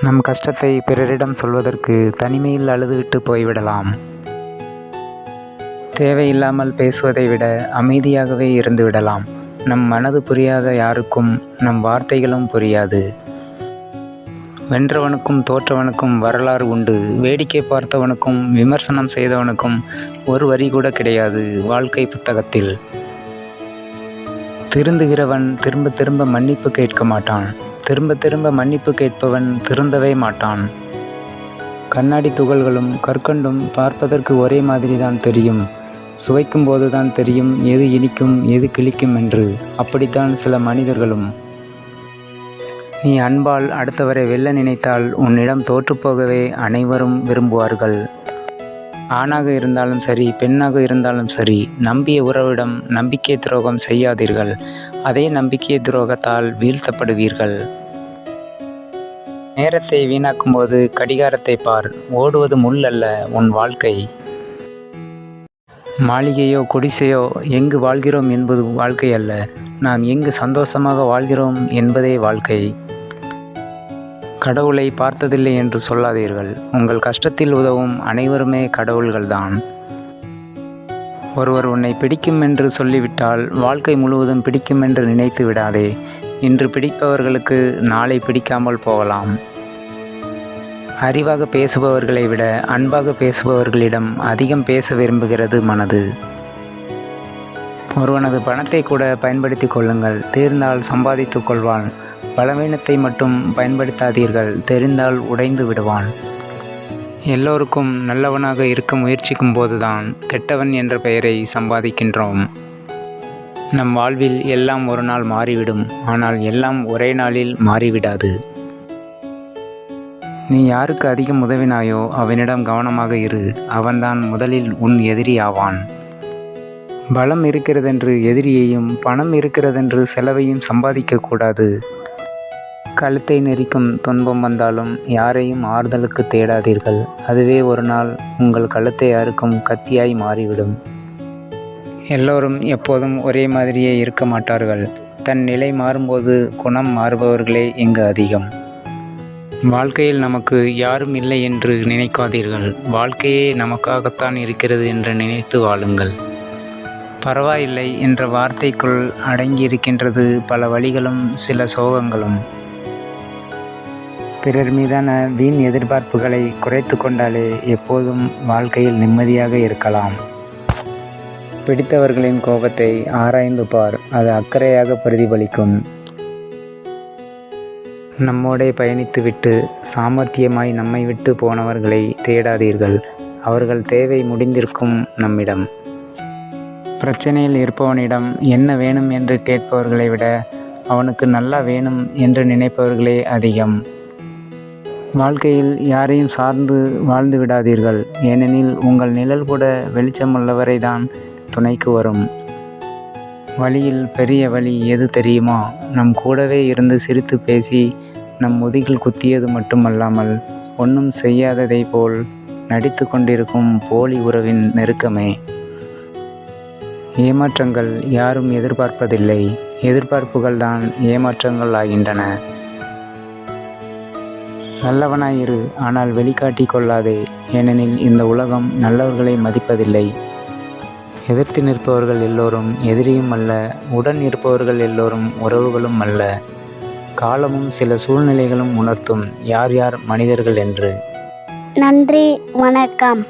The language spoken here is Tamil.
நம் கஷ்டத்தை பிறரிடம் சொல்வதற்கு தனிமையில் அழுதுவிட்டு போய்விடலாம். தேவையில்லாமல் பேசுவதை விட அமைதியாகவே இருந்து விடலாம் நம் மனது புரியாத யாருக்கும் நம் வார்த்தைகளும் புரியாது. வென்றவனுக்கும் தோற்றவனுக்கும் வரலாறு உண்டு. வேடிக்கை பார்த்தவனுக்கும் விமர்சனம் செய்தவனுக்கும் ஒரு வரி கூட கிடையாது வாழ்க்கை புத்தகத்தில். திருந்துகிறவன் திரும்ப திரும்ப மன்னிப்பு கேட்க மாட்டான். திரும்ப திரும்ப மன்னிப்பு கேட்பவன் திருந்தவே மாட்டான். கண்ணாடி துகள்களும் கற்கண்டும் பார்ப்பதற்கு ஒரே மாதிரி தான் தெரியும். சுவைக்கும் போது தான் தெரியும் எது இனிக்கும் எது கிளிக்கும் என்று. அப்படித்தான் சில மனிதர்களும். நீ அன்பால் அடுத்தவரை வெல்ல நினைத்தால் உன்னிடம் தோற்றுப்போகவே அனைவரும் விரும்புவார்கள். ஆணாக இருந்தாலும் சரி பெண்ணாக இருந்தாலும் சரி நம்பிய உறவிடம் நம்பிக்கை துரோகம் செய்யாதீர்கள். அதே நம்பிக்கை துரோகத்தால் வீழ்த்தப்படுவீர்கள். நேரத்தை வீணாக்கும்போது கடிகாரத்தை பார். ஓடுவது முள் அல்ல உன் வாழ்க்கை. மாளிகையோ குடிசையோ எங்கு வாழ்கிறோம் என்பது வாழ்க்கை அல்ல. நாம் எங்கு சந்தோஷமாக வாழ்கிறோம் என்பதே வாழ்க்கை. கடவுளை பார்த்ததில்லை என்று சொல்லாதீர்கள். உங்கள் கஷ்டத்தில் உதவும் அனைவருமே கடவுள்கள்தான். ஒருவர் உன்னை பிடிக்கும் என்று சொல்லிவிட்டால் வாழ்க்கை முழுவதும் பிடிக்கும் என்று நினைத்து விடாதே. இன்று பிடிப்பவர்களுக்கு நாளை பிடிக்காமல் போகலாம். அறிவாக பேசுபவர்களை விட அன்பாக பேசுபவர்களிடம் அதிகம் பேச விரும்புகிறது மனது. ஒருவனது பணத்தை கூட பயன்படுத்தி கொள்ளுங்கள். தீர்ந்தால் சம்பாதித்து கொள்வான். பலவீனத்தை மட்டும் பயன்படுத்தாதீர்கள். தெரிந்தால் உடைந்து விடுவான். எல்லோருக்கும் நல்லவனாக இருக்க முயற்சிக்கும் போதுதான் கெட்டவன் என்ற பெயரை சம்பாதிக்கின்றோம். நம் வாழ்வில் எல்லாம் ஒரு நாள் மாறிவிடும் ஆனால் எல்லாம் ஒரே நாளில் மாறிவிடாது. நீ யாருக்கு அதிகம் உதவினாயோ அவனிடம் கவனமாக இரு அவன்தான் முதலில் உன் எதிரி ஆவான். பலம் இருக்கிறதென்று எதிரியையும் பணம் இருக்கிறதென்று செலவையும் சம்பாதிக்கக்கூடாது கழுத்தை நெரிக்கும் துன்பம் வந்தாலும் யாரையும் ஆறுதலுக்கு தேடாதீர்கள். அதுவே ஒரு நாள் உங்கள் கழுத்தை அறுக்கும் கத்தியாய் மாறிவிடும். எல்லோரும் எப்போதும் ஒரே மாதிரியே இருக்க மாட்டார்கள். தன் நிலை மாறும்போது குணம் மாறுபவர்களே இங்கு அதிகம். வாழ்க்கையில் நமக்கு யாரும் இல்லை என்று நினைக்காதீர்கள். வாழ்க்கையே நமக்காகத்தான் இருக்கிறது என்று நினைத்து வாழுங்கள். பரவாயில்லை என்ற வார்த்தைக்குள் அடங்கியிருக்கின்றது பல வழிகளும் சில சோகங்களும். பிறர் மீதான வீண் எதிர்பார்ப்புகளை குறைத்து கொண்டாலே எப்போதும் வாழ்க்கையில் நிம்மதியாக இருக்கலாம். பிடித்தவர்களின் கோபத்தை ஆராய்ந்து பார் அது அக்கறையாக பிரதிபலிக்கும். நம்மோடே பயணித்துவிட்டு சாமர்த்தியமாய் நம்மை விட்டு போனவர்களை தேடாதீர்கள். அவர்கள் தேவை முடிந்திருக்கும் நம்மிடம். பிரச்சனையில் இருப்பவனிடம் என்ன வேணும் என்று கேட்பவர்களை விட அவனுக்கு நல்லா வேணும் என்று நினைப்பவர்களே அதிகம். வாழ்க்கையில் யாரையும் சார்ந்து வாழ்ந்து விடாதீர்கள். ஏனெனில் உங்கள் நிழல் கூட வெளிச்சமுள்ளவரை தான் துணைக்கு வரும். வழியில் பெரிய வழி எது தெரியுமா? நம் கூடவே இருந்து சிரித்து பேசி நம் முதுகில் குத்தியது மட்டுமல்லாமல் ஒன்றும் செய்யாததை போல் நடித்து கொண்டிருக்கும் போலி உறவின் நெருக்கமே. ஏமாற்றங்கள் யாரும் எதிர்பார்ப்பதில்லை. எதிர்பார்ப்புகள் தான் ஏமாற்றங்கள் ஆகின்றன. நல்லவனாயிரு ஆனால் வெளிக்காட்டி கொள்ளாதே. ஏனெனில் இந்த உலகம் நல்லவர்களை மதிப்பதில்லை. எதிர்த்து நிற்பவர்கள் எல்லோரும் எதிரியும் அல்ல உடன் இருப்பவர்கள் எல்லோரும் உறவுகளும் அல்ல. காலமும் சில சூழ்நிலைகளும் உணர்த்தும் யார் யார் மனிதர்கள் என்று. நன்றி வணக்கம்.